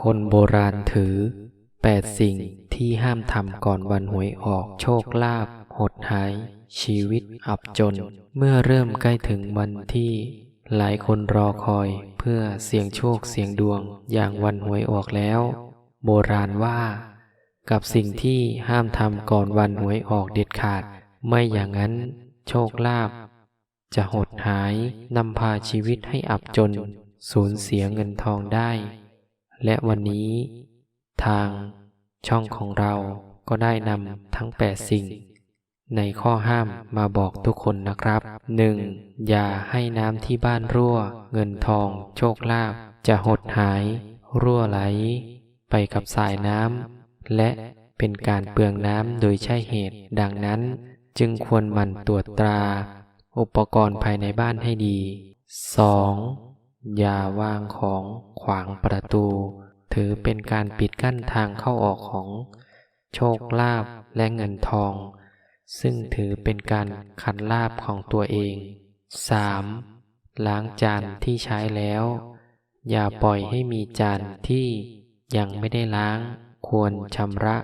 คนโบราณถือแปดสิ่งที่ห้ามทำก่อนวันหวยออกโชคลาภหดหาย ชีวิตอับจน เมื่อเริ่มใกล้ถึงวันที่ หลายคนรอคอยเพื่อเสี่ยงโชคเสี่ยงดวงอย่างวันหวยออกแล้ว โบราณว่า กับสิ่งที่ห้ามทำก่อนวันหวยออกเด็ดขาด ไม่อย่างนั้นโชคลาภจะหดหายนำพาชีวิตให้อับจน สูญเสียเงินทองได้ และวันนี้ทางช่องของเราก็ได้นำทั้ง 8 สิ่ง ในข้อห้ามมาบอกทุกคนนะครับ 1. อย่าให้น้ำที่บ้านรั่ว เงินทอง โชคลาภจะหดหาย รั่วไหล ไปกับสายน้ำและเป็นการเปลืองน้ำโดยใช่เหตุ ดังนั้นจึงควรหมั่นตรวจตรา อุปกรณ์ภายในบ้านให้ดี 2. อย่าวางของขวางประตู ถือเป็นการปิดกั้นทางเข้าออกของ โชคลาภและเงินทอง ซึ่งถือเป็นการขัดลาภของตัวเอง 3. ล้างจานที่ใช้แล้ว อย่าปล่อยให้มีจานที่ยังไม่ได้ล้าง ควรชำระ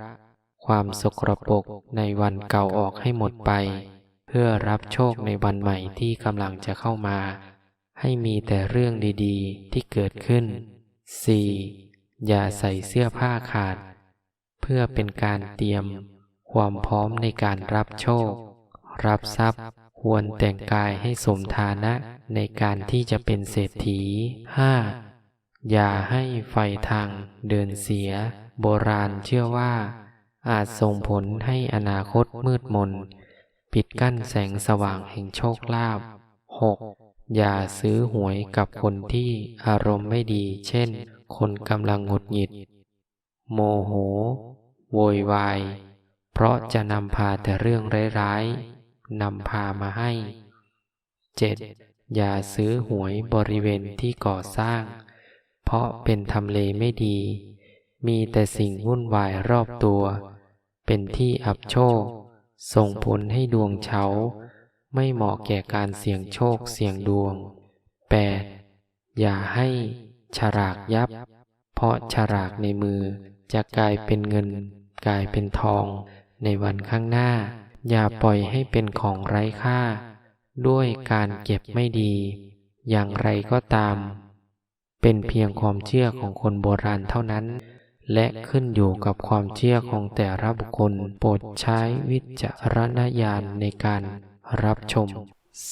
ความสกรปรกในวันเก่าออกให้หมดไป เพื่อรับโชคในวันใหม่ที่กำลังจะเข้ามา ให้มีแต่เรื่องดีๆ ที่เกิดขึ้น 4. อย่าใส่เสื้อผ้าขาด เพื่อเป็นการเตรียม ความพร้อมในการรับโชค รับทรัพย์ควรแต่งกายให้สมฐานะในการที่จะเป็นเศรษฐี 5. อย่าให้ไฟทางเดินเสีย โบราณเชื่อว่า อาจส่งผลให้อนาคตมืดมน ปิดกั้นแสงสว่างแห่งโชคลาภ 6. อย่าซื้อหวยกับคนที่อารมณ์ไม่ดี เช่น คนกำลังหงุดหงิด โมโห โวยวาย เพราะจะนำพาแต่เรื่องร้ายๆนำพามาให้ 7. อย่าซื้อหวยบริเวณที่ก่อสร้าง เพราะเป็นทำเลไม่ดี มีแต่สิ่งวุ่นวายรอบตัว เป็นที่อับโชค ส่งผลให้ดวงเฉา ไม่เหมาะแก่การเสี่ยงโชคเสี่ยงดวง 8. อย่าให้ฉลากยับ เพราะฉลากในมือจะกลายเป็นเงิน กลายเป็นทอง ในวันข้างหน้า อย่าปล่อยให้เป็นของไร้ค่า ด้วยการเก็บไม่ดี อย่างไรก็ตาม เป็นเพียงความเชื่อของคนโบราณเท่านั้น และขึ้นอยู่กับความเชื่อของแต่ละบุคคลโปรดใช้วิจารณญาณในการ รับชม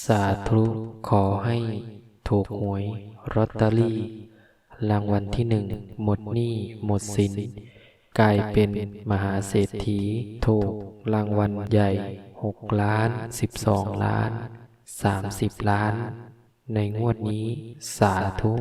สาธุขอให้ถูกหวยลอตเตอรี่ รางวัลที่หนึ่งหมดหนี้หมดสิน กลายเป็นมหาเศรษฐี ถูกรางวัลใหญ่หกล้านสิบสองล้านสามสิบล้าน ในงวดนี้สาธุ